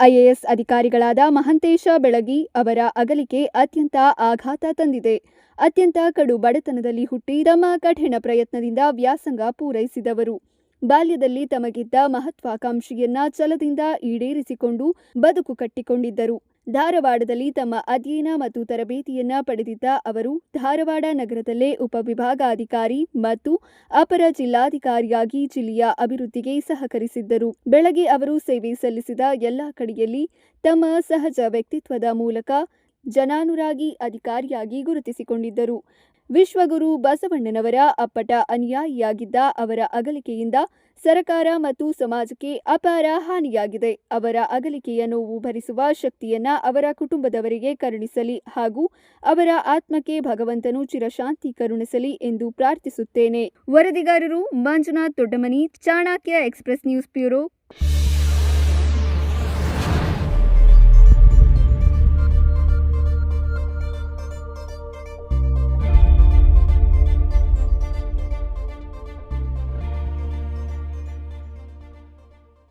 IAS ಅಧಿಕಾರಿಗಳಾದ ಮಹಂತೇಶ ಬೆಳಗಿ ಅವರ ಅಗಲಿಕೆ ಅತ್ಯಂತ ಆಘಾತ ತಂದಿದೆ. ಅತ್ಯಂತ ಕಡು ಬಡತನದಲ್ಲಿ ಹುಟ್ಟಿ ತಮ್ಮ ಕಠಿಣ ಪ್ರಯತ್ನದಿಂದ ವ್ಯಾಸಂಗ ಪೂರೈಸಿದವರು. ಬಾಲ್ಯದಲ್ಲಿ ತಮಗಿದ್ದ ಮಹತ್ವಾಕಾಂಕ್ಷೆಯನ್ನ ಛಲದಿಂದ ಈಡೇರಿಸಿಕೊಂಡು ಬದುಕು ಕಟ್ಟಿಕೊಂಡಿದ್ದರು. ಧಾರವಾಡದಲ್ಲಿ ತಮ್ಮ ಅಧ್ಯಯನ ಮತ್ತು ತರಬೇತಿಯನ್ನ ಪಡೆದಿದ್ದ ಅವರು, ಧಾರವಾಡ ನಗರದಲ್ಲೇ ಉಪವಿಭಾಗಾಧಿಕಾರಿ ಮತ್ತು ಅಪರ ಜಿಲ್ಲಾಧಿಕಾರಿಯಾಗಿ ಜಿಲ್ಲೆಯ ಅಭಿವೃದ್ಧಿಗೆ ಸಹಕರಿಸಿದ್ದರು. ಬೆಳಗ್ಗೆ ಅವರು ಸೇವೆ ಸಲ್ಲಿಸಿದ ಎಲ್ಲ ಕಡೆಯಲ್ಲಿ ತಮ್ಮ ಸಹಜ ವ್ಯಕ್ತಿತ್ವದ ಮೂಲಕ ಜನಾನುರಾಗಿ ಅಧಿಕಾರಿಯಾಗಿ ಗುರುತಿಸಿಕೊಂಡಿದ್ದರು. ವಿಶ್ವಗುರು ಬಸವಣ್ಣನವರ ಅಪ್ಪಟ ಅನುಯಾಯಿಯಾಗಿದ್ದ ಅವರ ಅಗಲಿಕೆಯಿಂದ ಸರಕಾರ ಮತ್ತು ಸಮಾಜಕ್ಕೆ ಅಪಾರ ಹಾನಿಯಾಗಿದೆ. ಅವರ ಅಗಲಿಕೆಯ ನೋವು ಭರಿಸುವ ಶಕ್ತಿಯನ್ನ ಅವರ ಕುಟುಂಬದವರಿಗೆ ಕರುಣಿಸಲಿ ಹಾಗೂ ಅವರ ಆತ್ಮಕ್ಕೆ ಭಗವಂತನು ಚಿರಶಾಂತಿ ಕರುಣಿಸಲಿ ಎಂದು ಪ್ರಾರ್ಥಿಸುತ್ತೇನೆ. ವರದಿಗಾರರು Manjunath Doddamani, Chanakya express news bureau